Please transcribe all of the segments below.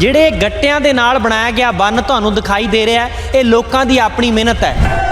ਜਿਹੜੇ ਗੱਟਿਆਂ ਦੇ ਨਾਲ ਬਣਾਇਆ ਗਿਆ ਬੰਨ ਤੁਹਾਨੂੰ ਦਿਖਾਈ ਦੇ ਰਿਹਾ ਇਹ ਲੋਕਾਂ ਦੀ ਆਪਣੀ ਮਿਹਨਤ ਹੈ।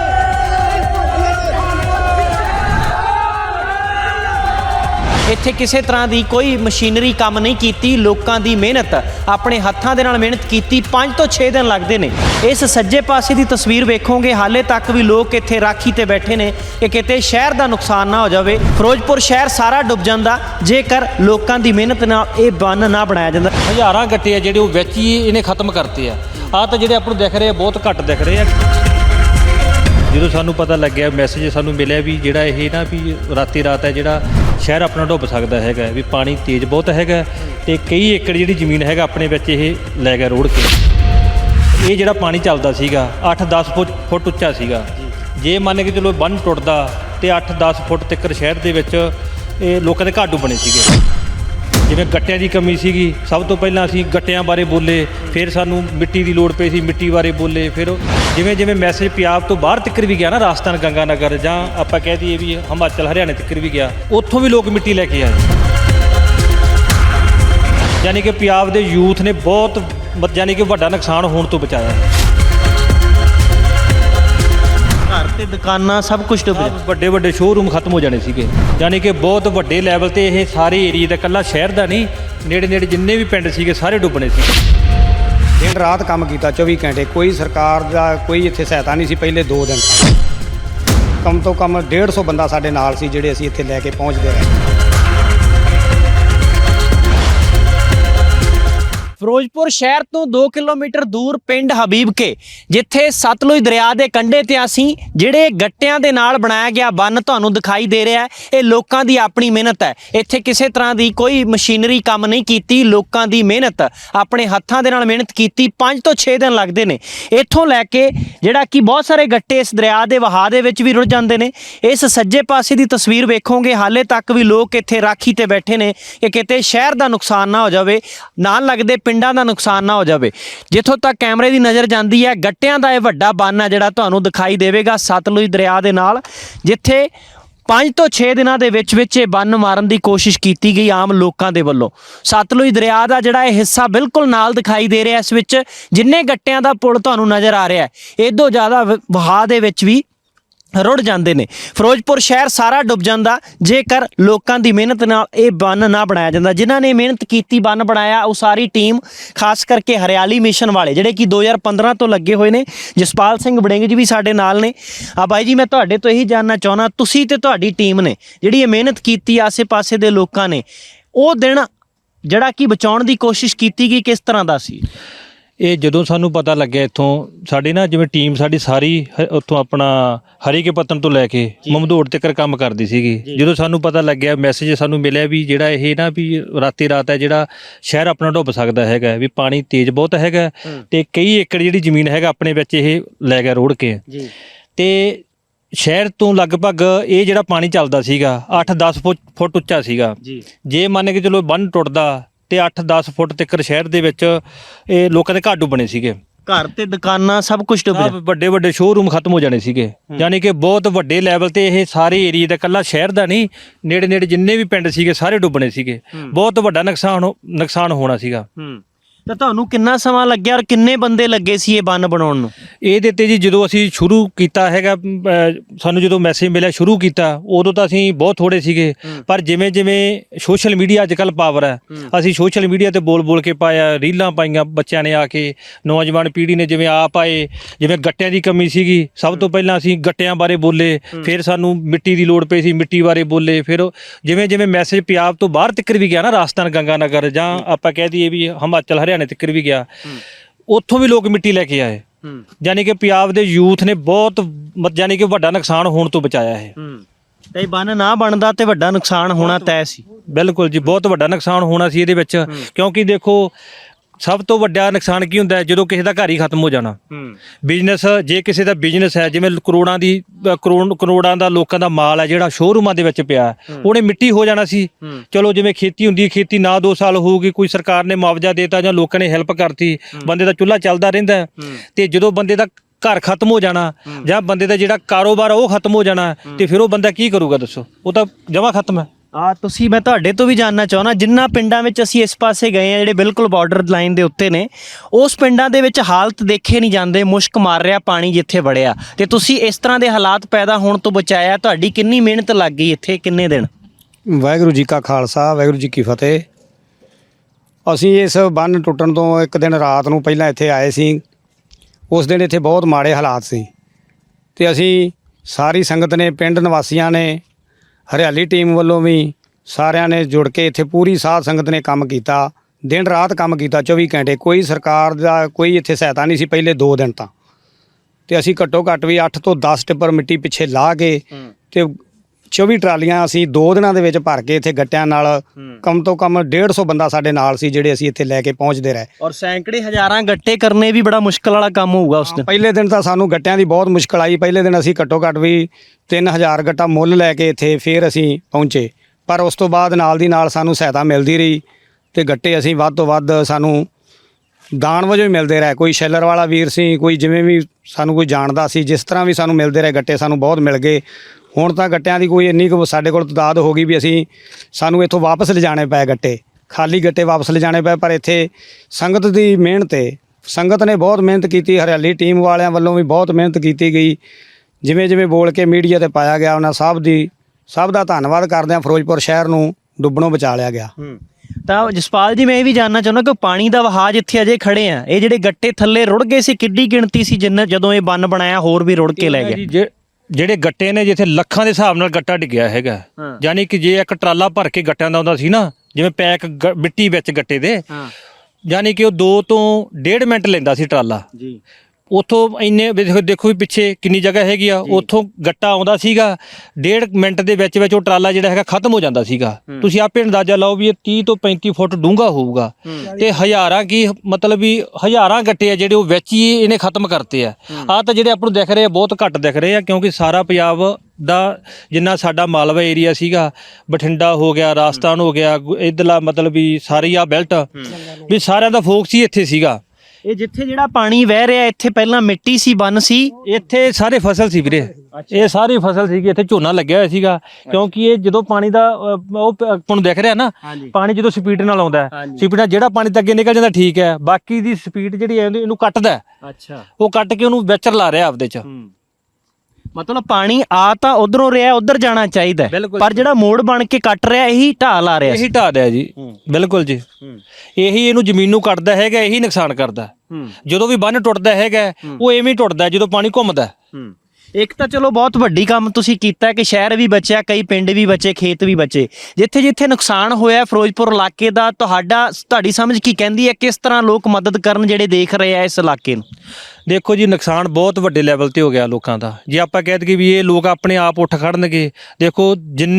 ਇੱਥੇ ਕਿਸੇ ਤਰ੍ਹਾਂ ਦੀ ਕੋਈ ਮਸ਼ੀਨਰੀ ਕੰਮ ਨਹੀਂ ਕੀਤੀ, ਲੋਕਾਂ ਦੀ ਮਿਹਨਤ, ਆਪਣੇ ਹੱਥਾਂ ਦੇ ਨਾਲ ਮਿਹਨਤ ਕੀਤੀ 5 ਤੋਂ 6 ਦਿਨ ਲੱਗਦੇ ਨੇ। ਇਸ ਸੱਜੇ ਪਾਸੇ ਦੀ ਤਸਵੀਰ ਵੇਖੋਗੇ, ਹਾਲੇ ਤੱਕ ਵੀ ਲੋਕ ਇੱਥੇ ਰਾਖੀ ਤੇ ਬੈਠੇ ਨੇ ਕਿ ਕਿਤੇ ਸ਼ਹਿਰ ਦਾ ਨੁਕਸਾਨ ਨਾ ਹੋ ਜਾਵੇ। ਫਿਰੋਜ਼ਪੁਰ ਸ਼ਹਿਰ ਸਾਰਾ ਡੁੱਬ ਜਾਂਦਾ, ਜੇਕਰ ਲੋਕਾਂ ਦੀ ਮਿਹਨਤ ਨਾਲ ਇਹ ਬੰਨ ਨਾ ਬਣਾਇਆ ਜਾਂਦਾ। ਹਜ਼ਾਰਾਂ ਗੱਟੇ ਆ ਜਿਹੜੇ ਉਹ ਵਿੱਚ ਹੀ ਇਹਨੇ ਖਤਮ ਕਰਤੇ ਆ। ਆ ਤਾਂ ਜਿਹੜੇ ਆਪਾਂ ਨੂੰ ਦਿਖ ਰਹੇ ਆ, ਬਹੁਤ ਘੱਟ ਦਿਖ ਰਹੇ ਆ। ਜਦੋਂ ਸਾਨੂੰ ਪਤਾ ਲੱਗਿਆ ਮੈਸੇਜ ਸਾਨੂੰ ਮਿਲਿਆ ਵੀ ਜਿਹੜਾ ਇਹ ਨਾ ਵੀ ਰਾਤੀ ਰਾਤ ਹੈ ਜਿਹੜਾ ਸ਼ਹਿਰ ਆਪਣਾ ਡੁੱਬ ਸਕਦਾ ਹੈਗਾ, ਵੀ ਪਾਣੀ ਤੇਜ਼ ਬਹੁਤ ਹੈਗਾ ਤੇ ਕਈ ਏਕੜ ਜਿਹੜੀ ਜ਼ਮੀਨ ਹੈਗਾ ਆਪਣੇ ਵਿੱਚ ਇਹ ਲੈ ਗਿਆ ਰੋੜ ਕੇ ਇਹ ਜਿਹੜਾ ਪਾਣੀ ਚੱਲਦਾ ਸੀਗਾ 8-10 ਫੁੱਟ ਫੁੱਟ ਉੱਚਾ ਸੀਗਾ। ਜੇ ਮੰਨ ਕੇ ਚਲੋ ਬੰਨ ਟੁੱਟਦਾ ਤੇ 8-10 ਫੁੱਟ ਤੱਕ ਸ਼ਹਿਰ ਦੇ ਵਿੱਚ ਇਹ ਲੋਕਾਂ ਦੇ ਘਾਟੂ ਬਣੇ ਸੀਗੇ। ਜਿਵੇਂ ਗੱਟਿਆਂ ਦੀ ਕਮੀ ਸੀਗੀ, ਸਭ ਤੋਂ ਪਹਿਲਾਂ ਅਸੀਂ ਗੱਟਿਆਂ ਬਾਰੇ ਬੋਲੇ, ਫਿਰ ਸਾਨੂੰ ਮਿੱਟੀ ਦੀ ਲੋੜ ਪਈ ਸੀ, ਮਿੱਟੀ ਬਾਰੇ ਬੋਲੇ, ਫਿਰ ਜਿਵੇਂ ਜਿਵੇਂ ਮੈਸੇਜ ਪੰਜਾਬ ਤੋਂ ਬਾਹਰ ਤੱਕ ਵੀ ਗਿਆ ਨਾ, ਰਾਜਸਥਾਨ ਗੰਗਾ ਨਗਰ ਜਾਂ ਆਪਾਂ ਕਹਿ ਦਈਏ ਵੀ ਹਿਮਾਚਲ, ਹਰਿਆਣੇ ਤੱਕ ਵੀ ਗਿਆ, ਉੱਥੋਂ ਵੀ ਲੋਕ ਮਿੱਟੀ ਲੈ ਕੇ ਆਏ। ਯਾਨੀ ਕਿ ਪੰਜਾਬ ਦੇ ਯੂਥ ਨੇ ਬਹੁਤ ਮ- ਯਾਨੀ ਕਿ ਵੱਡਾ ਨੁਕਸਾਨ ਹੋਣ ਤੋਂ ਬਚਾਇਆ। ਤੇ ਦੁਕਾਨਾਂ ਸਭ ਕੁਝ ਡੁੱਬ ਗਿਆ। ਵੱਡੇ ਵੱਡੇ ਸ਼ੋਰੂਮ ਖਤਮ ਹੋ ਜਾਣੇ ਸੀਗੇ। ਯਾਨੀ ਕਿ ਬਹੁਤ ਵੱਡੇ ਲੈਵਲ ਤੇ ਇਹ ਸਾਰੇ ਏਰੀਆ ਦਾ ਇਕੱਲਾ ਸ਼ਹਿਰ ਦਾ ਨਹੀਂ ਨੇੜੇ ਨੇੜੇ ਜਿੰਨੇ ਵੀ ਪਿੰਡ ਸੀਗੇ ਸਾਰੇ ਡੁੱਬਣੇ ਸੀ ਦਿਨ ਰਾਤ ਕੰਮ ਕੀਤਾ 24 ਘੰਟੇ ਕੋਈ ਸਰਕਾਰ ਦਾ ਕੋਈ ਇੱਥੇ ਸਹਾਇਤਾ ਨਹੀਂ ਸੀ ਪਹਿਲੇ 2 ਦਿਨ। ਕਮ ਤੋਂ ਕਮ 150 ਬੰਦਾ ਸਾਡੇ ਨਾਲ ਸੀ ਜਿਹੜੇ ਅਸੀਂ ਇੱਥੇ ਲੈ ਕੇ ਪਹੁੰਚਦੇ ਰਹੇ। ਫਿਰੋਜ਼ਪੁਰ ਸ਼ਹਿਰ ਤੋਂ 2 ਕਿਲੋਮੀਟਰ ਦੂਰ ਪਿੰਡ ਹਬੀਬ ਕੇ, ਜਿੱਥੇ ਸਤਲੁਜ ਦਰਿਆ ਦੇ ਕੰਢੇ ਤੇ ਅਸੀਂ ਜਿਹੜੇ ਗੱਟਿਆਂ ਦੇ ਨਾਲ ਬਣਾਇਆ ਗਿਆ ਬੰਨ ਤੁਹਾਨੂੰ ਦਿਖਾਈ ਦੇ ਰਿਹਾ ਹੈ। ਇਹ ਲੋਕਾਂ ਦੀ ਆਪਣੀ ਮਿਹਨਤ ਹੈ। ਇੱਥੇ ਕਿਸੇ ਤਰ੍ਹਾਂ ਦੀ ਕੋਈ ਮਸ਼ੀਨਰੀ ਕੰਮ ਨਹੀਂ ਕੀਤੀ, ਲੋਕਾਂ ਦੀ ਮਿਹਨਤ, ਆਪਣੇ ਹੱਥਾਂ ਦੇ ਨਾਲ ਮਿਹਨਤ ਕੀਤੀ 5 ਤੋਂ 6 ਦਿਨ ਲੱਗਦੇ ਨੇ। ਇੱਥੋਂ ਲੈ ਕੇ ਜਿਹੜਾ ਕਿ ਬਹੁਤ ਸਾਰੇ ਗੱਟੇ ਇਸ ਦਰਿਆ ਦੇ ਵਹਾਅ ਦੇ ਵਿੱਚ ਵੀ ਰੁੜ ਜਾਂਦੇ ਨੇ। ਇਸ ਸੱਜੇ ਪਾਸੇ ਦੀ ਤਸਵੀਰ ਵੇਖੋਗੇ, ਹਾਲੇ ਤੱਕ ਵੀ ਲੋਕ ਇੱਥੇ ਰਾਖੀ ਤੇ ਬੈਠੇ ਨੇ ਕਿ ਕਿਤੇ ਸ਼ਹਿਰ ਦਾ ਨੁਕਸਾਨ ਨਾ ਹੋ ਜਾਵੇ। ਨਾਲ ਲੱਗਦੇ ਪਿੰਡਾਂ ਦਾ ਨੁਕਸਾਨ ਨਾ ਹੋ ਜਾਵੇ। ਜਿੱਥੋਂ ਤੱਕ ਕੈਮਰੇ ਦੀ ਨਜ਼ਰ ਜਾਂਦੀ ਹੈ, ਗੱਟਿਆਂ ਦਾ ਇਹ ਵੱਡਾ ਬੰਨ ਹੈ ਜਿਹੜਾ ਤੁਹਾਨੂੰ ਦਿਖਾਈ ਦੇਵੇਗਾ ਸਤਲੁਜ ਦਰਿਆ ਦੇ ਨਾਲ, ਜਿੱਥੇ 5 ਤੋਂ 6 ਦਿਨਾਂ ਦੇ ਵਿੱਚ ਵਿੱਚ ਇਹ ਬੰਨ ਮਾਰਨ ਦੀ ਕੋਸ਼ਿਸ਼ ਕੀਤੀ ਗਈ ਆਮ ਲੋਕਾਂ ਦੇ ਵੱਲੋਂ। ਸਤਲੁਜ ਦਰਿਆ ਦਾ ਜਿਹੜਾ ਇਹ ਹਿੱਸਾ ਬਿਲਕੁਲ ਨਾਲ ਦਿਖਾਈ ਦੇ ਰਿਹਾ, ਇਸ ਵਿੱਚ ਜਿੰਨੇ ਗੱਟਿਆਂ ਦਾ ਪੁਲ ਤੁਹਾਨੂੰ ਨਜ਼ਰ ਆ ਰਿਹਾ ਹੈ ਤੋਂ ਜ਼ਿਆਦਾ ਵ- ਵਹਾਅ ਦੇ ਵਿੱਚ ਵੀ ਰੁੜ ਜਾਂਦੇ ਨੇ। ਫਿਰੋਜ਼ਪੁਰ ਸ਼ਹਿਰ ਸਾਰਾ ਡੁੱਬ ਜਾਂਦਾ। ਜੇਕਰ ਲੋਕਾਂ ਦੀ ਮਿਹਨਤ ਨਾਲ ਇਹ ਬੰਨ ਨਾ ਬਣਾਇਆ ਜਾਂਦਾ। ਜਿਨ੍ਹਾਂ ਨੇ ਮਿਹਨਤ ਕੀਤੀ, ਬੰਨ ਬਣਾਇਆ, ਉਹ ਸਾਰੀ ਟੀਮ, ਖਾਸ ਕਰਕੇ ਹਰਿਆਲੀ ਮਿਸ਼ਨ ਵਾਲੇ, ਜਿਹੜੇ ਕਿ 2015 ਤੋਂ ਲੱਗੇ ਹੋਏ ਨੇ, ਜਸਪਾਲ ਸਿੰਘ ਬੜਿੰਗ ਜੀ ਵੀ ਸਾਡੇ ਨਾਲ ਨੇ। ਆ ਬਾਈ ਜੀ, ਮੈਂ ਤੁਹਾਡੇ ਤੋਂ ਇਹੀ ਜਾਨਣਾ ਚਾਹੁੰਦਾ, ਤੁਸੀਂ ਤੇ ਤੁਹਾਡੀ ਟੀਮ ਨੇ, ਜਿਹੜੀ ਇਹ ਮਿਹਨਤ ਕੀਤੀ ਆਸੇ-ਪਾਸੇ ਦੇ ਲੋਕਾਂ ਨੇ, ਉਹ ਦਿਨ ਜਿਹੜਾ ਕਿ ਬਚਾਉਣ ਦੀ ਕੋਸ਼ਿਸ਼ ਕੀਤੀ ਗਈ ਕਿਸ ਤਰ੍ਹਾਂ ਦਾ ਸੀ? ਇਹ ਜਦੋਂ ਸਾਨੂੰ ਪਤਾ ਲੱਗਿਆ ਇੱਥੋਂ ਸਾਡੀ ਨਾ ਜਿਵੇਂ ਟੀਮ ਸਾਡੀ ਸਾਰੀ ਹ- ਉੱਥੋਂ ਆਪਣਾ ਹਰੀਕੇ ਪੱਤਨ ਤੋਂ ਲੈ ਕੇ ਮਮਦੋੜ ਤੱਕ ਕੰਮ ਕਰਦੀ ਸੀਗੀ। ਜਦੋਂ ਸਾਨੂੰ ਪਤਾ ਲੱਗਿਆ ਮੈਸੇਜ ਸਾਨੂੰ ਮਿਲਿਆ ਵੀ ਜਿਹੜਾ ਇਹ ਨਾ ਵੀ ਰਾਤੀ ਰਾਤ ਹੈ ਜਿਹੜਾ ਸ਼ਹਿਰ ਆਪਣਾ ਡੁੱਬ ਸਕਦਾ ਹੈਗਾ ਵੀ ਪਾਣੀ ਤੇਜ਼ ਬਹੁਤ ਹੈਗਾ ਤੇ ਕਈ ਏਕੜ ਜਿਹੜੀ ਜ਼ਮੀਨ ਹੈਗਾ ਆਪਣੇ ਵਿੱਚ ਇਹ ਲੈ ਗਿਆ ਰੋੜ ਕੇ। ਜੀ। ਤੇ ਸ਼ਹਿਰ ਤੋਂ ਲਗਭਗ ਇਹ ਜਿਹੜਾ ਪਾਣੀ ਚੱਲਦਾ ਸੀਗਾ 8-10 ਫੁੱਟ ਫੁੱਟ ਉੱਚਾ ਸੀਗਾ। ਜੀ। ਜੇ ਮੰਨ ਕੇ ਚਲੋ ਬੰਨ ਟੁੱਟਦਾ ਤੇ 8-10 ਫੁੱਟ ਤੱਕ ਸ਼ਹਿਰ ਦੇ ਵਿੱਚ ਇਹ ਲੋਕਾਂ ਦੇ ਘਰ ਡੁੱਬਣੇ ਸੀਗੇ। ਘਰ ਤੇ ਦੁਕਾਨਾਂ ਸਭ ਕੁਝ ਡੁੱਬ ਗਿਆ। ਵੱਡੇ ਵੱਡੇ ਸ਼ੋਰੂਮ ਖਤਮ ਹੋ ਜਾਣੇ ਸੀਗੇ। ਯਾਨੀ ਕਿ ਬਹੁਤ ਵੱਡੇ ਲੈਵਲ ਤੇ ਇਹ ਸਾਰੇ ਏਰੀਆ ਦਾ ਇਕੱਲਾ ਸ਼ਹਿਰ ਦਾ ਨਹੀਂ ਨੇੜੇ ਨੇੜੇ ਜਿੰਨੇ ਵੀ ਪਿੰਡ ਸੀਗੇ ਸਾਰੇ ਡੁੱਬਣੇ ਸੀਗੇ। ਬਹੁਤ ਵੱਡਾ ਨੁਕਸਾਨ ਨੁਕਸਾਨ ਹੋਣਾ ਸੀਗਾ। ਤਾਂ ਤੁਹਾਨੂੰ ਕਿੰਨਾ ਸਮਾਂ ਲੱਗਿਆ ਔਰ ਕਿੰਨੇ ਬੰਦੇ ਲੱਗੇ ਸੀ ਇਹ ਬੰਨ ਬਣਾਉਣ ਨੂੰ? ਇਹਦੇ ਤੇ ਜੀ ਜਦੋਂ ਅਸੀਂ ਸ਼ੁਰੂ ਕੀਤਾ ਹੈਗਾ ਅਹ, ਸਾਨੂੰ ਜਦੋਂ ਮੈਸੇਜ ਮਿਲਿਆ ਸ਼ੁਰੂ ਕੀਤਾ ਉਦੋਂ ਤਾਂ ਅਸੀਂ ਬਹੁਤ ਥੋੜੇ ਸੀਗੇ। ਪਰ ਜਿਵੇਂ ਜਿਵੇਂ ਸੋਸ਼ਲ ਮੀਡੀਆ ਅੱਜ ਕੱਲ ਪਾਵਰ ਹੈ। ਅਸੀਂ ਸੋਸ਼ਲ ਮੀਡੀਆ ਤੇ ਬੋਲ ਬੋਲ ਕੇ ਪਾਇਆ ਰੀਲਾਂ ਪਾਈਆਂ ਬੱਚਿਆਂ ਨੇ ਆ ਕੇ ਨੌਜਵਾਨ ਪੀੜ੍ਹੀ ਨੇ ਜਿਵੇਂ ਆਪ ਆਏ ਜਿਵੇਂ ਗੱਟਿਆਂ ਦੀ ਕਮੀ ਸੀਗੀ ਸਭ ਤੋਂ ਪਹਿਲਾਂ ਅਸੀਂ ਗੱਟਿਆਂ ਬਾਰੇ ਬੋਲੇ ਫਿਰ ਸਾਨੂੰ ਮਿੱਟੀ ਦੀ ਲੋੜ ਪਈ ਸੀ ਮਿੱਟੀ ਬਾਰੇ ਬੋਲੇ ਫਿਰ ਉਹ ਜਿਵੇਂ ਜਿਵੇਂ ਮੈਸੇਜ ਪੰਜਾਬ ਤੋਂ ਬਾਹਰ ਤੱਕ ਵੀ ਗਿਆ ਨਾ ਰਾਜਸਥਾਨ ਗੰਗਾ ਨਗਰ ਜਾਂ ਆਪਾਂ ਕਹਿ ਦਈਏ ਵੀ ਹਿਮਾਚਲ ਹਰਿਆਣੇ ਤੱਕ ਵੀ ਗਿਆ। ਉੱਥੋਂ ਵੀ ਲੋਕ ਮਿੱਟੀ ਲੈ ਕੇ ਆਏ। ਯਾਨੀ ਕਿ ਪੰਜਾਬ ਦੇ ਯੂਥ ਨੇ ਬਹੁਤ ਯਾਨੀ ਕਿ ਵੱਡਾ ਨੁਕਸਾਨ ਹੋਣ ਤੋਂ ਬਚਾਇਆ ਹੈ। ਤੇ ਬੰਨ ਨਾ ਬਣਦਾ ਤੇ ਵੱਡਾ ਨੁਕਸਾਨ ਹੋਣਾ ਤੈਅ ਸੀ। ਬਿਲਕੁਲ ਜੀ ਬਹੁਤ ਵੱਡਾ ਨੁਕਸਾਨ ਹੋਣਾ ਸੀ ਇਹਦੇ ਵਿੱਚ। ਕਿਉਂਕਿ ਦੇਖੋ ਸਭ ਤੋਂ ਵੱਡਾ ਨੁਕਸਾਨ ਕੀ ਹੁੰਦਾ ਹੈ? ਜਦੋਂ ਕਿਸੇ ਦਾ ਘਰ ਹੀ ਖਤਮ ਹੋ ਜਾਣਾ। ਹੂੰ। ਬਿਜ਼ਨਸ ਜੇ ਕਿਸੇ ਦਾ ਬਿਜ਼ਨਸ ਹੈ ਜਿਵੇਂ ਕਰੋੜਾਂ ਦੀ ਅ, ਕਰੋੜ ਕਰੋੜਾਂ ਦਾ ਲੋਕਾਂ ਦਾ ਮਾਲ ਹੈ ਜਿਹੜਾ ਸ਼ੋਰੂਮਾਂ ਦੇ ਵਿੱਚ ਪਿਆ ਹੈ, ਉਹਨੇ ਮਿੱਟੀ ਹੋ ਜਾਣਾ ਸੀ। ਹੂੰ। ਚਲੋ ਜਿਵੇਂ ਖੇਤੀ ਹੁੰਦੀ ਹੈ ਖੇਤੀ ਨਾ 2 ਸਾਲ ਹੋਊਗੀ ਕੋਈ ਸਰਕਾਰ ਨੇ ਮੁਆਵਜ਼ਾ ਦੇਤਾ ਜਾਂ ਲੋਕਾਂ ਨੇ ਹੈਲਪ ਕਰਤੀ ਬੰਦੇ ਦਾ ਚੁੱਲ੍ਹਾ ਚੱਲਦਾ ਰਹਿੰਦਾ ਹੈ। ਤੇ ਜਦੋਂ ਬੰਦੇ ਦਾ ਘਰ ਖਤਮ ਹੋ ਜਾਣਾ ਜਾਂ ਬੰਦੇ ਦਾ ਜਿਹੜਾ ਕਾਰੋਬਾਰ ਆ ਉਹ ਖਤਮ ਹੋ ਜਾਣਾ ਤੇ ਫਿਰ ਉਹ ਬੰਦਾ ਕੀ ਕਰੂਗਾ ਦੱਸੋ? ਉਹ ਤਾਂ ਜਮਾ ਖਤਮ ਹੈ। ਆ, ਤੁਸੀਂ, ਮੈਂ ਤੁਹਾਡੇ ਤੋਂ ਵੀ ਜਾਨਣਾ ਚਾਹੁੰਦਾ, ਜਿੰਨਾ ਪਿੰਡਾਂ ਵਿੱਚ ਅਸੀਂ ਇਸ ਪਾਸੇ ਗਏ ਆ ਜਿਹੜੇ ਬਿਲਕੁਲ ਬਾਰਡਰ ਲਾਈਨ ਦੇ ਉੱਤੇ ਨੇ, ਉਸ ਪਿੰਡਾਂ ਦੇ ਵਿੱਚ ਹਾਲਤ ਦੇਖੇ ਨਹੀਂ ਜਾਂਦੇ, ਮੁਸ਼ਕ ਮਾਰ ਰਿਹਾ, ਪਾਣੀ ਜਿੱਥੇ ਵੜਿਆ। ਤੇ ਤੁਸੀਂ ਇਸ ਤਰ੍ਹਾਂ ਦੇ ਹਾਲਾਤ ਪੈਦਾ ਹੋਣ ਤੋਂ ਬਚਾਇਆ, ਤੁਹਾਡੀ ਕਿੰਨੀ ਮਿਹਨਤ ਲੱਗ ਗਈ ਇੱਥੇ, ਕਿੰਨੇ ਦਿਨ? ਵਾਹਿਗੁਰੂ ਜੀ ਕਾ ਖਾਲਸਾ, ਵਾਹਿਗੁਰੂ ਜੀ ਕੀ ਫਤਿਹ। ਅਸੀਂ ਇਸ ਬੰਨ ਟੁੱਟਣ ਤੋਂ ਇੱਕ ਦਿਨ ਰਾਤ ਨੂੰ ਪਹਿਲਾਂ ਇੱਥੇ ਆਏ ਸੀ। ਉਸ ਦਿਨ ਇੱਥੇ ਬਹੁਤ ਮਾੜੇ ਹਾਲਾਤ ਸੀ। ਤੇ ਅਸੀਂ ਸਾਰੀ ਸੰਗਤ ਨੇ, ਪਿੰਡ ਨਿਵਾਸੀਆਂ ਨੇ ਹਰਿਆਲੀ ਟੀਮ ਵੱਲੋਂ ਵੀ ਸਾਰਿਆਂ ਨੇ ਜੁੜ ਕੇ ਇੱਥੇ ਪੂਰੀ ਸਾਧ ਸੰਗਤ ਨੇ ਕੰਮ ਕੀਤਾ। ਦਿਨ ਰਾਤ ਕੰਮ ਕੀਤਾ 24 ਘੰਟੇ। ਕੋਈ ਸਰਕਾਰ ਦਾ ਕੋਈ ਇੱਥੇ ਸਹਾਇਤਾ ਨਹੀਂ ਸੀ ਪਹਿਲੇ 2 ਦਿਨ ਤਾਂ। ਤੇ ਅਸੀਂ ਘੱਟੋ ਘੱਟ ਵੀ 8 ਤੋਂ 10 ਟਿੱਪਰ ਮਿੱਟੀ ਪਿੱਛੇ ਲਾ ਕੇ ਤੇ 24 ਟਰਾਲੀਆਂ ਅਸੀਂ 2 ਦਿਨਾਂ ਦੇ ਵਿੱਚ ਭਰ ਕੇ ਇੱਥੇ ਗੱਟਿਆਂ ਨਾਲ ਕਮ ਤੋਂ ਕਮ 150 ਬੰਦਾ ਸਾਡੇ ਨਾਲ ਸੀ ਜਿਹੜੇ ਅਸੀਂ ਇੱਥੇ ਲੈ ਕੇ ਪਹੁੰਚਦੇ ਰਹੇ। ਔਰ ਸੈਂਕੜੇ ਹਜ਼ਾਰਾਂ ਗੱਟੇ ਕਰਨੇ ਵੀ ਬੜਾ ਮੁਸ਼ਕਲ ਵਾਲਾ ਕੰਮ ਹੋਊਗਾ ਉਸ ਦਿਨ। ਪਹਿਲੇ ਦਿਨ ਤਾਂ ਸਾਨੂੰ ਗੱਟਿਆਂ ਦੀ ਬਹੁਤ ਮੁਸ਼ਕਲ ਆਈ। ਪਹਿਲੇ ਦਿਨ ਅਸੀਂ ਘੱਟੋ ਘੱਟ ਵੀ 3000 ਗੱਟਾ ਮੁੱਲ ਲੈ ਕੇ ਇੱਥੇ ਫੇਰ ਅਸੀਂ ਪਹੁੰਚੇ। ਪਰ ਉਸ ਤੋਂ ਬਾਅਦ ਨਾਲ ਦੀ ਨਾਲ ਸਾਨੂੰ ਸਹਾਇਤਾ ਮਿਲਦੀ ਰਹੀ ਤੇ ਗੱਟੇ ਅਸੀਂ ਵੱਧ ਤੋਂ ਵੱਧ ਸਾਨੂੰ ਦਾਨ ਵਜੋਂ ਹੀ ਮਿਲਦੇ ਰਹੇ। ਕੋਈ ਸ਼ੈਲਰ ਵਾਲਾ ਵੀਰ ਸੀ ਕੋਈ ਜਿਵੇਂ ਵੀ ਸਾਨੂੰ ਕੋਈ ਜਾਣਦਾ ਸੀ ਜਿਸ ਤਰ੍ਹਾਂ ਵੀ ਸਾਨੂੰ ਮਿਲਦੇ ਰਹੇ ਗੱਟੇ ਸਾਨੂੰ ਬਹੁਤ ਮਿਲ ਗਏ। ਹੁਣ ਤਾਂ ਗੱਟਿਆਂ ਦੀ ਕੋਈ ਇੰਨੀ ਕੁ ਸਾਡੇ ਕੋਲ ਤਦਾਦ ਹੋ ਗਈ ਵੀ ਅਸੀਂ ਸਾਨੂੰ ਇੱਥੋਂ ਵਾਪਸ ਲਿਜਾਣੇ ਪਏ ਗੱਟੇ। ਖਾਲੀ ਗੱਟੇ ਵਾਪਸ ਲਿਜਾਣੇ ਪਏ ਪਰ ਇੱਥੇ ਸੰਗਤ ਦੀ ਮਿਹਨਤ ਹੈ ਸੰਗਤ ਨੇ ਬਹੁਤ ਮਿਹਨਤ ਕੀਤੀ ਹਰਿਆਲੀ ਟੀਮ ਵਾਲਿਆਂ ਵੱਲੋਂ ਵੀ ਬਹੁਤ ਮਿਹਨਤ ਕੀਤੀ ਗਈ। ਜਿਵੇਂ ਜਿਵੇਂ ਬੋਲ ਕੇ ਮੀਡੀਆ ਤੇ ਪਾਇਆ ਗਿਆ ਉਹਨਾਂ ਸਭ ਦੀ ਸਭ ਦਾ ਧੰਨਵਾਦ ਕਰਦੇ ਹਾਂ ਫਿਰੋਜ਼ਪੁਰ ਸ਼ਹਿਰ ਨੂੰ ਡੁੱਬਣੋਂ ਬਚਾ ਲਿਆ ਗਿਆ ਤਾਂ ਜਸਪਾਲ ਜੀ ਮੈਂ ਇਹ ਵੀ ਜਾਨਣਾ ਚਾਹੁੰਦਾ ਕਿ ਪਾਣੀ ਦਾ ਵਹਾਅ ਜਿੱਥੇ ਅਜੇ ਖੜੇ ਆ ਇਹ ਜਿਹੜੇ ਗੱਟੇ ਥੱਲੇ ਰੁੜ ਗਏ ਸੀ ਕਿੱਡੀ ਗਿਣਤੀ ਸੀ ਜਿੰਨ ਜਦੋਂ ਇਹ ਬੰਨ ਬਣਾਇਆ ਹੋਰ ਵੀ ਰੁੜ ਕੇ ਲੈ ਗਿਆ ਜੇ- ਜਿਹੜੇ ਗੱਟੇ ਨੇ ਜਿੱਥੇ ਲੱਖਾਂ ਦੇ ਹਿਸਾਬ ਨਾਲ ਗੱਟਾ ਡਿੱਗਿਆ ਹੈਗਾ। ਹਾਂ। ਯਾਨੀ ਕਿ ਜੇ ਇੱਕ ਟਰਾਲਾ ਭਰ ਕੇ ਗੱਟਿਆਂ ਦਾ ਆਉਂਦਾ ਸੀ ਨਾ ਜਿਵੇਂ ਪੈਕ ਗ- ਮਿੱਟੀ ਵਿੱਚ ਗੱਟੇ ਦੇ ਹਾਂ। ਯਾਨੀ ਕਿ ਉਹ 2 ਤੋਂ 1.5 ਮਿੰਟ ਲੈਂਦਾ ਸੀ ਟਰਾਲਾ। ਜੀ। ਉਥੋਂ ਇੰਨੇ ਦੇਖੋ ਦੇਖੋ ਵੀ ਪਿੱਛੇ ਕਿੰਨੀ ਜਗ੍ਹਾ ਹੈਗੀ ਆ ਉਥੋਂ ਗੱਟਾ ਆਉਂਦਾ ਸੀਗਾ 1.5 ਮਿੰਟ ਦੇ ਵਿੱਚ ਵਿੱਚ ਉਹ ਟਰਾਲਾ ਜਿਹੜਾ ਹੈਗਾ ਖਤਮ ਹੋ ਜਾਂਦਾ ਸੀਗਾ। ਤੁਸੀਂ ਆਪੇ ਅੰਦਾਜ਼ਾ ਲਾਓ ਵੀ ਇਹ 30 ਤੋਂ 35 ਫੁੱਟ ਡੂੰਘਾ ਹੋਊਗਾ। ਤੇ ਹਜ਼ਾਰਾਂ ਕੀ ਮਤਲਬ ਵੀ ਹਜ਼ਾਰਾਂ ਗੱਟੇ ਆ ਜਿਹੜੇ ਉਹ ਵਿੱਚ ਹੀ ਇਹਨੇ ਖਤਮ ਕਰਤੇ ਆ। ਆ ਤਾਂ ਜਿਹੜੇ ਆਪਾਂ ਨੂੰ ਦਿਖ ਰਹੇ ਆ ਬਹੁਤ ਘੱਟ ਦਿਖ ਰਹੇ ਆ ਕਿਉਂਕਿ ਸਾਰਾ ਪੰਜਾਬ ਦਾ ਜਿੰਨਾ ਸਾਡਾ ਮਾਲਵਾ ਏਰੀਆ ਸੀਗਾ ਬਠਿੰਡਾ ਹੋ ਗਿਆ ਰਾਜਸਥਾਨ ਹੋ ਗਿਆ ਇੱਧਰਲਾ ਮਤਲਬ ਵੀ ਸਾਰੀ ਆ ਬੈਲਟ ਵੀ ਸਾਰਿਆਂ ਦਾ ਫੋਕਸ ਹੀ ਇੱਥੇ ਸੀਗਾ। ਇਹ ਜਿੱਥੇ ਜਿਹੜਾ ਪਾਣੀ ਵਹਿ ਰਿਹਾ ਇੱਥੇ ਪਹਿਲਾਂ ਮਿੱਟੀ ਸੀ ਬੰਨ ਸੀ? ਇੱਥੇ ਸਾਰੇ ਫਸਲ ਸੀ ਵੀਰੇ। ਇਹ ਸਾਰੀ ਫਸਲ ਸੀਗੀ ਇੱਥੇ ਝੋਨਾ ਲੱਗਿਆ ਹੋਇਆ ਸੀਗਾ। ਕਿਉਂਕਿ ਇਹ ਜਦੋਂ ਪਾਣੀ ਦਾ ਉਹ ਪ- ਆਪਾਂ ਨੂੰ ਦਿਖ ਰਿਹਾ ਨਾ ਹਾਂਜੀ। ਪਾਣੀ ਜਦੋਂ ਸਪੀਡ ਨਾਲ ਆਉਂਦਾ ਹੈ। ਹਾਂਜੀ। ਸਪੀਡ ਨਾਲ ਜਿਹੜਾ ਪਾਣੀ ਤਾਂ ਅੱਗੇ ਨਿਕਲ ਜਾਂਦਾ ਠੀਕ ਹੈ। ਬਾਕੀ ਦੀ ਸਪੀਡ ਜਿਹੜੀ ਹੈ ਇਹਨੂੰ ਇਹਨੂੰ ਕੱਟਦਾ ਹੈ। ਅੱਛਾ। ਉਹ ਕੱਟ ਕੇ ਉਹਨੂੰ ਵਿਚਰ ਲਾ ਰਿਹਾ ਆਪਦੇ ਚ। ਮਤਲਬ ਪਾਣੀ ਆ ਤਾਂ ਉਧਰੋਂ ਰਿਹਾ ਉਧਰ ਜਾਣਾ ਚਾਹੀਦਾ ਹੈ। ਬਿਲਕੁਲ। ਪਰ ਜਿਹੜਾ ਮੋੜ ਬਣ ਕੇ ਕੱਟ ਰਿਹਾ ਇਹੀ ਢਾਲ ਆ ਰਿਹਾ ਇਹੀ ਢਾਹ ਰਿਹਾ ਜੀ। ਬਿਲਕੁਲ ਜੀ। ਇਹੀ ਇਹਨੂੰ ਜ਼ਮੀਨ ਨੂੰ ਕੱਟਦਾ ਹੈਗਾ ਇਹੀ ਨੁਕਸਾਨ ਕਰਦਾ। ਹੈ। ਹੂੰ ਜਦੋਂ ਵੀ ਬੰਨ ਟੁੱਟਦਾ ਹੈਗਾ ਉਹ ਐਵੇਂ ਹੀ ਟੁੱਟਦਾ ਹੈ ਜਦੋਂ ਪਾਣੀ ਘੁੰਮਦਾ ਹੈ। ਹੂੰ। ਇੱਕ ਤਾਂ ਚਲੋ ਬਹੁਤ ਵੱਡੀ ਕੰਮ ਤੁਸੀਂ ਕੀਤਾ ਕਿ ਸ਼ਹਿਰ ਵੀ ਬਚਿਆ ਕਈ ਪਿੰਡ ਵੀ ਬਚੇ ਖੇਤ ਵੀ ਬਚੇ। ਜਿੱਥੇ ਜਿੱਥੇ ਨੁਕਸਾਨ ਹੋਇਆ ਫਿਰੋਜ਼ਪੁਰ ਇਲਾਕੇ ਦਾ ਤੁਹਾਡਾ ਤੁਹਾਡੀ ਸਮਝ ਕੀ ਕਹਿੰਦੀ ਹੈ ਕਿਸ ਤਰ੍ਹਾਂ ਲੋਕ ਮਦਦ ਕਰਨ ਜਿਹੜੇ ਦੇਖ ਰਹੇ ਆ ਇਸ ਇਲਾਕੇ ਨੂੰ? ਦੇਖੋ ਜੀ ਨੁਕਸਾਨ ਬਹੁਤ ਵੱਡੇ ਲੈਵਲ ਤੇ ਹੋ ਗਿਆ ਲੋਕਾਂ ਦਾ। ਜੇ ਆਪਾਂ ਕਹਿ ਦਈਏ ਵੀ ਇਹ ਲੋਕ ਆਪਣੇ ਆਪ ਉੱਠ ਖੜਨਗੇ ਦੇਖੋ ਜਿਨ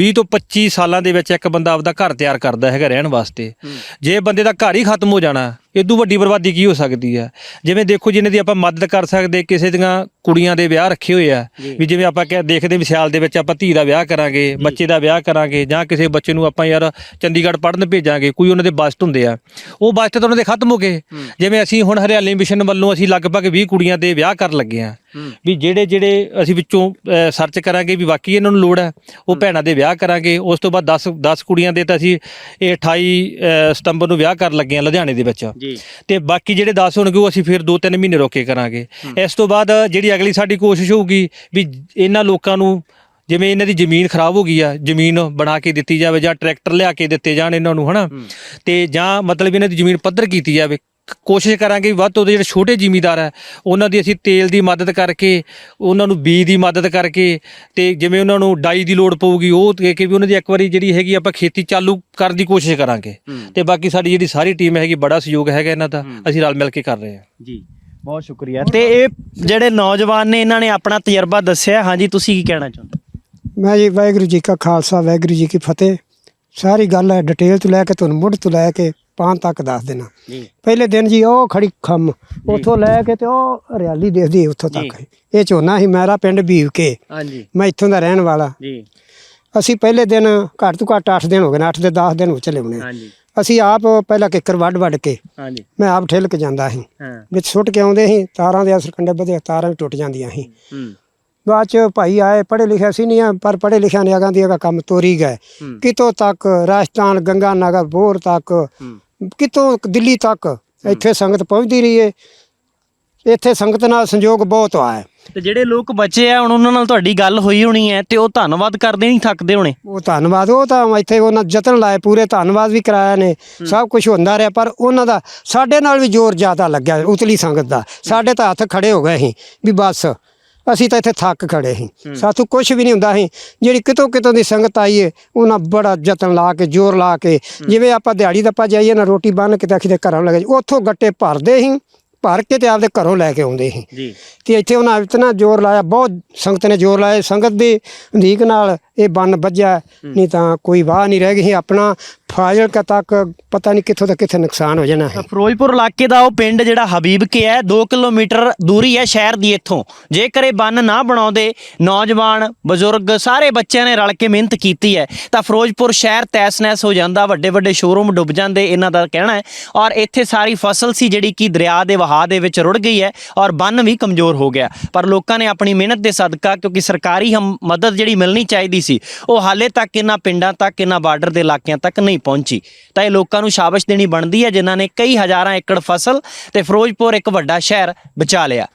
20 ਤੋਂ 25 ਸਾਲਾਂ ਦੇ ਵਿੱਚ ਇੱਕ ਬੰਦਾ ਆਪਦਾ ਘਰ ਤਿਆਰ ਕਰਦਾ ਹੈਗਾ ਰਹਿਣ ਵਾਸਤੇ। ਜੇ ਬੰਦੇ ਦਾ ਘਰ ਹੀ ਖਤਮ ਹੋ ਜਾਣਾ ਇਦੋਂ ਵੱਡੀ ਬਰਬਾਦੀ ਕੀ ਹੋ ਸਕਦੀ ਹੈ? ਜਿਵੇਂ ਦੇਖੋ ਜਿਹਨੇ ਦੀ ਆਪਾਂ ਮਦਦ ਕਰ ਸਕਦੇ ਕਿਸੇ ਦੀਆਂ ਕੁੜੀਆਂ ਦੇ ਵਿਆਹ ਰੱਖੇ ਹੋਏ ਆ ਵੀ ਜਿਵੇਂ ਆਪਾਂ ਕਹਿ ਦੇਖਦੇ ਵੀ ਸਿਆਲ ਦੇ ਵਿੱਚ ਆਪਾਂ ਧੀ ਦਾ ਵਿਆਹ ਕਰਾਂਗੇ ਬੱਚੇ ਦਾ ਵਿਆਹ ਕਰਾਂਗੇ ਜਾਂ ਕਿਸੇ ਬੱਚੇ ਨੂੰ ਆਪਾਂ ਯਾਰ ਚੰਡੀਗੜ੍ਹ ਪੜ੍ਹਨ ਭੇਜਾਂਗੇ ਕੋਈ ਉਹਨਾਂ ਦੇ ਬਸਟ ਹੁੰਦੇ ਆ। ਉਹ ਬਸਟ ਤਾਂ ਉਹਨਾਂ ਦੇ ਖਤਮ ਹੋ ਗਏ। ਜਿਵੇਂ ਅਸੀਂ ਹੁਣ ਹਰਿਆਲੀ ਮਿਸ਼ਨ ਵੱਲੋਂ ਅਸੀਂ ਲਗਭਗ 20 ਕੁੜੀਆਂ ਦੇ ਵਿਆਹ ਕਰਨ ਲੱਗੇ ਆ। ਵੀ ਜਿਹੜੇ ਜਿਹੜੇ ਅਸੀਂ ਵਿੱਚੋਂ ਸਰਚ ਕਰਾਂਗੇ ਵੀ ਵਾਕਈ ਇਹਨਾਂ ਨੂੰ ਲੋੜ ਹੈ ਉਹ ਭੈਣਾਂ ਦੇ ਵਿਆਹ ਕਰਾਂਗੇ। ਉਸ ਤੋਂ ਬਾਅਦ 10 10 ਕੁੜੀਆਂ ਦੇ ਤਾਂ ਅਸੀਂ ਇਹ 28 ਅ, ਸਤੰਬਰ ਨੂੰ ਵਿਆਹ ਕਰਨ ਲੱਗੇ ਆ ਲੁਧਿਆਣੇ ਦੇ ਵਿੱਚ। ਤੇ ਬਾਕੀ ਜਿਹੜੇ 10 ਹੋਣਗੇ ਉਹ ਅਸੀਂ ਫਿਰ 2-3 ਮਹੀਨੇ ਰੋਕੇ ਕਰਾਂਗੇ। ਇਸ ਤੋਂ ਬਾਅਦ ਜਿਹੜੀ ਅਗਲੀ ਸਾਡੀ ਕੋਸ਼ਿਸ਼ ਹੋਊਗੀ ਵੀ ਇਹਨਾਂ ਲੋਕਾਂ ਨੂੰ ਜਿਵੇਂ ਇਹਨਾਂ ਦੀ ਜ਼ਮੀਨ ਖਰਾਬ ਹੋ ਗਈ ਆ ਜ਼ਮੀਨ ਬਣਾ ਕੇ ਦਿੱਤੀ ਜਾਵੇ ਜਾਂ ਟਰੈਕਟਰ ਲਿਆ ਕੇ ਦਿੱਤੇ ਜਾਣ ਇਹਨਾਂ ਨੂੰ ਹਨਾ? ਤੇ ਜਾਂ ਮਤਲਬ ਇਹਨਾਂ ਦੀ ਜ਼ਮੀਨ ਪੱਧਰ ਕੀਤੀ ਜਾਵੇ ਕੋਸ਼ਿਸ਼ ਕਰਾਂਗੇ ਵੀ ਵੱਧ ਤੋਂ ਵੱਧ ਜਿਹੜੇ ਛੋਟੇ ਜ਼ਿਮੀਂਦਾਰ ਆ ਉਹਨਾਂ ਦੀ ਅਸੀਂ ਤੇਲ ਦੀ ਮਦਦ ਕਰਕੇ ਉਹਨਾਂ ਨੂੰ ਬੀਜ ਦੀ ਮਦਦ ਕਰਕੇ ਤੇ ਜਿਵੇਂ ਉਹਨਾਂ ਨੂੰ ਡਾਈ ਦੀ ਲੋੜ ਪਊਗੀ ਉਹ ਦੇ ਕੇ ਵੀ ਉਹਨਾਂ ਦੀ ਇੱਕ ਵਾਰੀ ਜਿਹੜੀ ਹੈਗੀ ਆਪਾਂ ਖੇਤੀ ਚਾਲੂ ਕਰਨ ਦੀ ਕੋਸ਼ਿਸ਼ ਕਰਾਂਗੇ। ਤੇ ਬਾਕੀ ਸਾਡੀ ਜਿਹੜੀ ਸਾਰੀ ਟੀਮ ਹੈਗੀ ਬੜਾ ਸਹਿਯੋਗ ਹੈਗਾ ਇਹਨਾਂ ਦਾ ਅਸੀਂ ਰਲ ਮਿਲ ਕੇ ਕਰ ਰਹੇ ਹਾਂ। ਜੀ ਬਹੁਤ ਸ਼ੁਕਰੀਆ। ਤੇ ਇਹ ਜਿਹੜੇ ਨੌਜਵਾਨ ਨੇ ਇਹਨਾਂ ਨੇ ਆਪਣਾ ਤਜਰਬਾ ਦੱਸਿਆ। ਹਾਂਜੀ ਤੁਸੀਂ ਕੀ ਕਹਿਣਾ ਚਾਹੁੰਦੇ? ਮੈਂ ਜੀ ਵਾਹਿਗੁਰੂ ਜੀ ਕਾ ਖਾਲਸਾ ਵਾਹਿਗੁਰੂ ਜੀ ਕੀ ਫਤਿਹ। ਸਾਰੀ ਗੱਲ ਹੈ ਡਿਟੇਲ ਤੋਂ ਲੈ ਕੇ ਤੁਹਾਨੂੰ ਮੁੱਢ ਤੋਂ ਲੈ ਕੇ ਪਾਂ ਤੱਕ ਦੱਸ ਦੇਣਾ। ਪਹਿਲੇ ਦਿਨ ਜੀ ਉਹ ਖੜੀ ਖੰਮ ਉੱਥੋਂ ਲੈ ਕੇ ਤੇ ਉਹ ਹਰਿਆਲੀ ਦੇਖਦੀ ਉੱਥੋਂ ਤੱਕ। ਇਹ ਝੋਨਾ ਸੀ ਮੇਰਾ ਪਿੰਡ ਬੀਵ ਕੇ। ਹਾਂਜੀ। ਮੈਂ ਇੱਥੋਂ ਦਾ ਰਹਿਣ ਵਾਲਾ। ਜੀ। ਅਸੀਂ ਪਹਿਲੇ ਦਿਨ ਘੱਟ ਤੋਂ ਘੱਟ 8 ਦਿਨ ਹੋ ਗਏ ਨੇ 8 ਦੇ 10 ਦਿਨ ਹੋ ਚਲੇ ਹੋਣੇ। ਹਾਂਜੀ। ਅਸੀਂ ਆਪ ਪਹਿਲਾਂ ਕਿੱਕਰ ਵੱਢ ਵੱਢ ਕੇ ਹਾਂਜੀ। ਮੈਂ ਆਪ ਠੇਲ ਕੇ ਜਾਂਦਾ ਸੀ। ਹਾਂ। ਵਿੱਚ ਸੁੱਟ ਕੇ ਆਉਂਦੇ ਸੀ ਤਾਰਾਂ ਦੇ ਅਸਰ ਕੰਡੇ ਵਧੇ ਤਾਰਾਂ ਵੀ ਟੁੱਟ ਜਾਂਦੀਆਂ ਸੀ। ਹੂੰ। ਬਾਅਦ ਚ ਭਾਈ ਆਏ ਪੜ੍ਹੇ ਲਿਖਿਆ ਸੀ ਨਹੀਂ ਪਰ ਪੜ੍ਹੇ ਲਿਖਿਆ ਨੇ ਅਗਾਂ ਦੀ ਕੰਮ ਤੋਰੀ ਗਏ। ਕਿਤੋਂ ਤੱਕ ਰਾਜਸਥਾਨ ਗੰਗਾ ਨਗਰ ਬੋਰ ਤੱਕ ਕਿਤੋਂ ਦਿੱਲੀ ਤੱਕ। ਇੱਥੇ ਸੰਗਤ ਪਹੁੰਚਦੀ ਰਹੀ ਏ। ਇੱਥੇ ਸੰਗਤ ਨਾਲ ਸੰਯੋਗ ਬਹੁਤ ਆਇਆ ਤੇ ਜਿਹੜੇ ਲੋਕ ਬਚੇ ਆ ਹੁਣ ਉਹਨਾਂ ਨਾਲ ਤੁਹਾਡੀ ਗੱਲ ਹੋਈ ਹੋਣੀ ਹੈ ਤੇ ਉਹ ਧੰਨਵਾਦ ਕਰਦੇ ਨਹੀਂ ਥੱਕਦੇ ਹੋਣੇ? ਉਹ ਧੰਨਵਾਦ ਉਹ ਤਾਂ ਇੱਥੇ ਉਹਨਾਂ ਯਤਨ ਲਾਏ ਪੂਰੇ ਧੰਨਵਾਦ ਵੀ ਕਰਾਇਆ ਨੇ। ਸਭ ਕੁਝ ਹੁੰਦਾ ਰਿਹਾ ਪਰ ਉਹਨਾਂ ਦਾ ਸਾਡੇ ਨਾਲ ਵੀ ਜ਼ੋਰ ਜ਼ਿਆਦਾ ਲੱਗਿਆ ਉਤਲੀ ਸੰਗਤ ਦਾ। ਸਾਡੇ ਤਾਂ ਹੱਥ ਖੜੇ ਹੋ ਗਏ ਸੀ ਵੀ ਬਸ। ਅਸੀਂ ਤਾਂ ਇੱਥੇ ਥੱਕ ਖੜੇ ਸੀ। ਸਾਥੋਂ ਕੁਝ ਵੀ ਨਹੀਂ ਹੁੰਦਾ ਸੀ। ਜਿਹੜੀ ਕਿਤੋਂ ਕਿਤੋਂ ਦੀ ਸੰਗਤ ਆਈ ਏ ਉਹਨਾਂ ਬੜਾ ਯਤਨ ਲਾ ਕੇ ਜ਼ੋਰ ਲਾ ਕੇ ਜਿਵੇਂ ਆਪਾਂ ਦਿਹਾੜੀ ਦਾ ਜਾਈਏ ਨਾ ਰੋਟੀ ਬੰਨ ਕੇ ਤੇ ਦੇ ਘਰਾਂ ਲੱਗੇ ਉੱਥੋਂ ਗੱਟੇ ਭਰਦੇ ਸੀ ਭਰ ਕੇ ਤੇ ਆਪਦੇ ਘਰੋਂ ਲੈ ਕੇ ਆਉਂਦੇ ਸੀ। ਜੀ। ਤੇ ਇੱਥੇ ਉਹਨਾਂ ਇਤਨਾ ਜ਼ੋਰ ਲਾਇਆ ਬਹੁਤ ਸੰਗਤ ਨੇ ਜ਼ੋਰ ਲਾਇਆ। ਸੰਗਤ ਦੀ ਉਡੀਕ ਨਾਲ ਇਹ ਬੰਨ ਵੱਜਿਆ। ਨਹੀਂ ਤਾਂ ਕੋਈ ਵਾਹ ਨਹੀਂ ਰਹਿ ਗਈ। ਆਪਣਾ ਫਾਜ਼ਿਲਕਾ ਤੱਕ ਪਤਾ ਨਹੀਂ ਕਿੱਥੋਂ ਦਾ ਕਿੱਥੇ ਨੁਕਸਾਨ ਹੋ ਜਾਣਾ ਹੈ। ਫਿਰੋਜ਼ਪੁਰ ਇਲਾਕੇ ਦਾ ਉਹ ਪਿੰਡ ਜਿਹੜਾ ਹਬੀਬ ਕੇ ਹੈ 2 ਕਿਲੋਮੀਟਰ ਦੂਰੀ ਹੈ ਸ਼ਹਿਰ ਦੀ ਇੱਥੋਂ। ਜੇਕਰ ਇਹ ਬੰਨ ਨਾ ਬਣਾਉਂਦੇ, ਨੌਜਵਾਨ, ਬਜ਼ੁਰਗ ਸਾਰੇ ਬੱਚਿਆਂ ਨੇ ਰਲ ਕੇ ਮਿਹਨਤ ਕੀਤੀ ਹੈ, ਤਾਂ ਫਿਰੋਜ਼ਪੁਰ ਸ਼ਹਿਰ ਤੈਸ-ਨੈਸ ਹੋ ਜਾਂਦਾ ਵੱਡੇ ਵੱਡੇ ਸ਼ੋਰੂਮ ਡੁੱਬ ਜਾਂਦੇ, ਇਹਨਾਂ ਦਾ ਕਹਿਣਾ ਹੈ। ਔਰ ਇੱਥੇ ਸਾਰੀ ਫਸਲ ਸੀ ਜਿਹੜੀ ਕਿ ਦਰਿਆ ਦੇ ਵਹਾਅ ਦੇ ਵਿੱਚ ਰੁੜ ਗਈ ਹੈ ਔਰ ਬੰਨ ਵੀ ਕਮਜ਼ੋਰ ਹੋ ਗਿਆ। ਪਰ ਲੋਕਾਂ ਨੇ ਆਪਣੀ ਮਿਹਨਤ ਦੇ ਸਦਕਾ, ਕਿਉਂਕਿ ਸਰਕਾਰੀ ਹਮ, ਮਦਦ ਜਿਹੜੀ ਮਿਲਣੀ ਚਾਹੀਦੀ ਸੀ, ਉਹ ਹਾਲੇ ਤੱਕ ਇਹਨਾਂ ਪਿੰਡਾਂ ਤੱਕ, ਇਹਨਾਂ ਬਾਰਡਰ ਦੇ ਇਲਾਕਿਆਂ ਤੱਕ ਨਹੀਂ ਨਹੀਂ ਪਹੁੰਚੀ। ਤਾਂ ਇਹ ਲੋਕਾਂ ਨੂੰ ਸ਼ਾਬਾਸ਼ ਦੇਣੀ ਬਣਦੀ ਹੈ, ਜਿਨ੍ਹਾਂ ਨੇ ਕਈ ਹਜ਼ਾਰਾਂ ਏਕੜ ਫਸਲ ਤੇ ਫਿਰੋਜ਼ਪੁਰ ਇੱਕ ਵੱਡਾ ਸ਼ਹਿਰ ਬਚਾ ਲਿਆ।